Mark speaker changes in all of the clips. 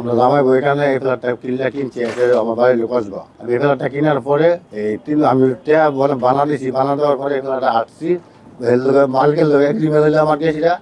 Speaker 1: আমরা জামাই বই এখানে এই ফ্ল্যাটটা কিনলে কিনছি আমার বাড়ির লোক আসব আমি এই ফ্ল্যাটটা কেনার পরে এই তিন, আমি বলে বানা দিছি, বানা দেওয়ার পরে এই ফ্ল্যাটটা আসছি এর লোকে এগ্রিমেন্ট হইলে আমার গেছিলা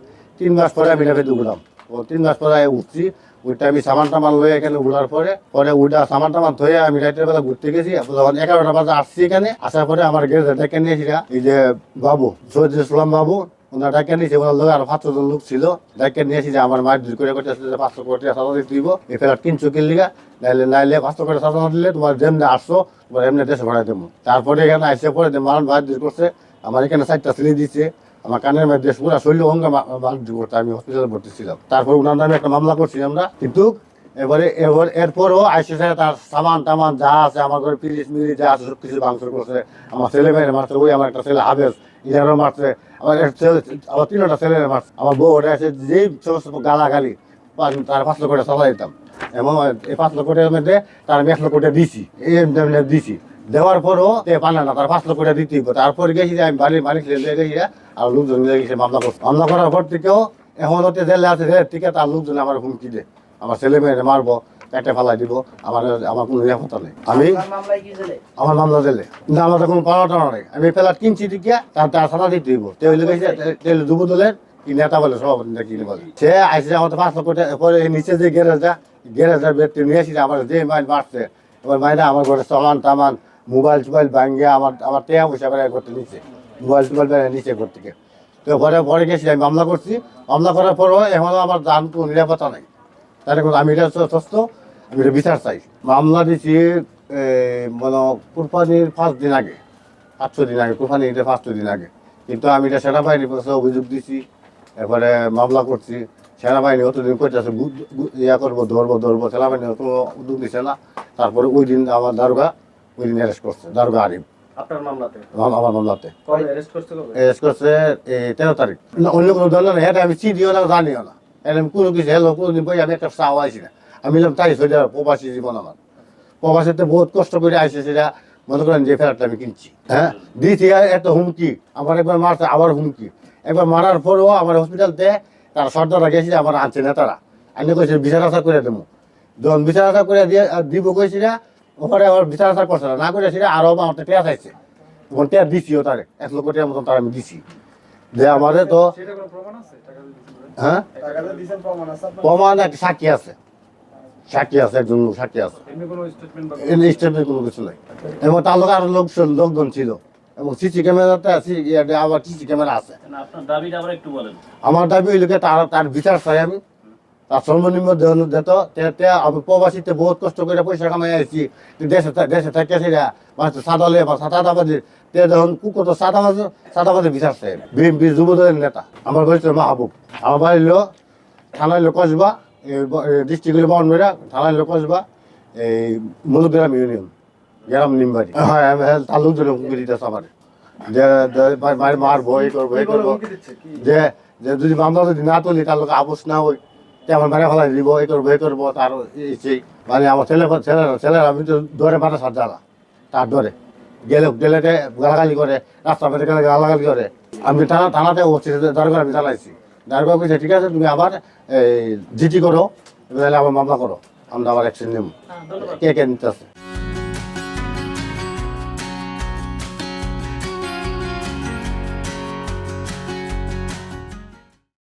Speaker 1: তিন মাস পরে আমি এটাকে উঠলাম ও তিন মাস পরে উঠছি ওইটা আমি সামান টামান লয়ে এখানে উঠার পরে পরে ওইটা সামান টামান ধুয়ে আমি রাতের বেলা ঘুরতে গেছি যখন এগারোটা বাজে আসছি এখানে, আসার পরে আমার গেছে ডেকে নিয়েছিলাম এই যে বাবু, সৈয়দ ইসলাম বাবু ওনার ডাকে নিয়েছে ওনার লোক আর পাঁচশো জন লোক ছিল ডাকে নিয়েছি যে আমার মায়ের দুই করে করতে আসলে পাঁচশো কোটি সাজা দিতে দিব, এই ফেরার কিনছো কিনলিগা নাইলে নাইলে পাঁচশো কোটি সাজা না দিলে তোমার যেমনি আসছো, তোমার এমনি দেশে ভাড়াই দেবো। তারপরে এখানে আসে পরে যে মানুষ ভাই দিস করছে, আমার এখানে চারটা সিলি দিচ্ছে আমার কানের মধ্যে দেশ পুরা শরীর অঙ্গ বাড়ি করতে আমি হসপিটালে ভর্তি ছিলাম। তারপর ওনার নামে একটা মামলা করছি আমরা। কিন্তু এবারে এবার এরপরও আইসি তার সামান টামান যা আছে, আমার ঘরে পিরিশ মিরিশ যা আছে সব কিছু ভাঙচুর করছে। আমার ছেলে মেয়ের মারছে, ওই আমার একটা ছেলে আবেশ ইনারও মারছে। আমার আমার তিনটা ছেলের মারছে আমার বউ ওটা এসে যেই সমস্ত গালাগালি তার পাঁচ লক্ষ টাকা চালাই দিতাম। এবং এই পাঁচ লক্ষ টাকার মধ্যে তার আমি এক লক্ষ টাকা দিছি। দিছি। দেওয়ার পরও তে পারে না তার পাঁচ লক্ষ টাকা দিতেই। তারপর গেছি যে আমি বাড়ির মালিক গেছি আর লোকজন গেছে, মামলা করছে। মামলা করার পর থেকেও এখন জেলে আছে থেকে তার লোকজন আমার হুমকি দেয়। আমার ছেলে মেয়েরে মারবো। পেটে ফালাই দিব আমার আমার কোনো নিরাপত্তা নেই। আমি আমার মামলা দিলে না আমার কোনো পাওয়া টানা নেই। আমি ফেলার কিনছি দিকে তার তার সাদা দিতে দিব। তেল তেল দুবু দলের কি নেতা বলে সভাপতি না কিনে বলে। সে আইসে আমার পাঁচ লক্ষ পরে নিচে যে গ্যারেজটা গ্যারেজের ব্যক্তি নিয়ে এসেছে আমার যে মাইন মারছে এবার মাইনা আমার ঘরে সামান টামান মোবাইল টোবাইল ভাঙ্গে আমার আমার টেয়া পয়সা বেড়ায় করতে নিচ্ছে মোবাইল টোবাইল বেড়ায় নিচে ঘর থেকে তো ঘরে পরে গেছি আমি মামলা করছি। মামলা করার পরও এখনও আমার দান কোনো নিরাপত্তা নাই। তাহলে কোনো আমি এটা সুস্থ আমি এটা বিচার চাই। মামলা দিছি মানে কুরবানির পাঁচ দিন আগে পাঁচশো দিন আগে কুরবানি ঈদের পাঁচশো দিন আগে। কিন্তু আমি এটা সেনাবাহিনীর কাছে অভিযোগ দিছি এরপরে মামলা করছি। সেনাবাহিনী অতদিন করতেছে ইয়া করব ধরবো ধরবো। সেনাবাহিনী কোনো উদ্যোগ দিছে না। তারপরে ওই দিন আমার দারোগা ওই দিন অ্যারেস্ট করছে দারোগা আরিফ।
Speaker 2: আপনার মামলাতে?
Speaker 1: আমার মামলাতে।
Speaker 2: অ্যারেস্ট
Speaker 1: করছে তেরো তারিখ। না অন্য কোনো ধরনের না এটা আমি চিনিও না জানিও না। এটা আমি কোনো কিছু হেলো, কোনো দিন আমি একটা চাও আইসি না। আমি বললাম তাই যাবে প্রবাসী জীবন আমার প্রবাসীতে বহুত কষ্ট করে আইসে সেটা মনে করেন যে ফেরারটা আমি কিনছি হ্যাঁ? দিয়েছি এত হুমকি আমার একবার মারছে আবার হুমকি। একবার মারার পরেও আমার হসপিটালতে তারা সর্দাররা গেছিল, আমার আনছে নেতারা। আমি কইছে, বিচার আশা করে দেবো। যখন বিচার আশা করে দিয়ে দিব কইছি না, ওখানে আবার বিচার আশা করছে না। না করে সেটা আরও আমার টেয়া চাইছে তখন টেয়া দিছিও তারে, এক লক্ষ টাকার মতন তার আমি দিছি। যে আমাদের তো
Speaker 2: প্রমাণ আছে? টাকা দিয়ে দিয়েছেন?
Speaker 1: হ্যাঁ?
Speaker 2: প্রমাণ আছে
Speaker 1: একটা সাক্ষী আছে। সাক্ষী আছে একজন লোক সাক্ষী আছে।
Speaker 2: এমনি কোনো স্টেটমেন্ট বা
Speaker 1: এই স্টেপে কোনো কিছু নাই। এবং তার লোক আরও লোক লোকজন ছিল। এবং সিসি ক্যামেরাতে আছে ইয়াতে আবার সিসি ক্যামেরা আছে।
Speaker 3: না, আপনার দাবিটা আবার একটু বলেন।
Speaker 1: আমার দাবি ওই তার তার বিচার চাই আমি। তার সর্বনিম্ন দেন দিত তে- তে আমি প্রবাসীতে বহুত কষ্ট করে পয়সা কামাই আসছি দেশে দেশে থাকে সেটা মানুষ সাদালে বা সাদাবাদী তে যখন কুকুর তো সাদাবাজি সাদাবাদী বিচার চাই বিএনপি যুবদলের নেতা। আমার হয়েছে মাহবুব আমার বাড়ির লোক থানায় লোক আসবা ডিস্ট্রিক্ট হলো বাউন্ডারিয়া থানায় লোক আসবা এই মধুগ্রাম ইউনিয়ন গ্রাম নিমবাড়ি। হ্যাঁ আমি হ্যাঁ, তার লোকজন হুমকি দিতেছে আমার। যে যে মা- মা- এই করব এই করব? যে যে যদি মামলা যদি না তুলি তার লোক আপোষ না তে আমার মারে ফেলাই দিব এই করব এই করব তার সেই মানে আমার ছেলে ছেলেরা ছেলেরা আমি তো ধরে মাথা সার জ্বালা তার ধরে গেলে গেলেতে গালাগালি করে রাস্তা পেটে গেলে গালাগালি করে। আমি থানা থানাতে অবস্থিত দরকার আমি চালাইছি দরকার কইছে ঠিক আছে তুমি আবার এই জিটি করো তাহলে আবার মামলা করো আমরা আবার অ্যাকশন নেব। কে কে নিতে আছে